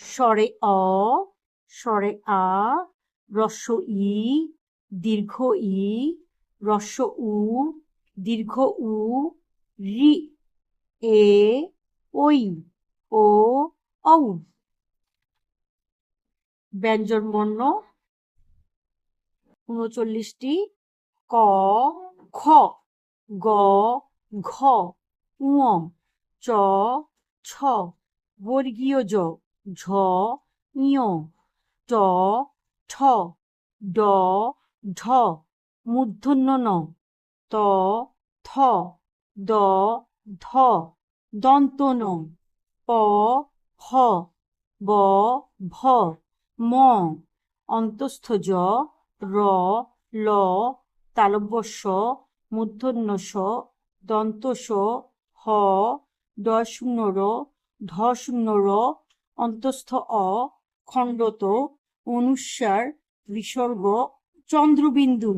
স্বরে অ, স্বরে আ রস্ব ই, দীর্ঘ ই রস্ব উ, দীর্ঘ উ, রি, এ, ওই, ও, ঔ। ব্যঞ্জন বর্ণ উনচল্লিশটি। ক, খ, গ, ঘ ঙ চ, ছ, বর্গীয় জ। ঝ ঞ ট, ঠ, ড ঢ মূর্ধন্য ন। ত, থ, দ, ধ, দন্ত ন। প ফ ব, ভ, ম, অন্তস্থ জ, র, ল তালব্যস্য স, দন্ত স, হ, ড শূন্য র, ধ শূন্য র অন্তস্থ অ খণ্ডত অনুস্বার বিসর্গ চন্দ্রবিন্দু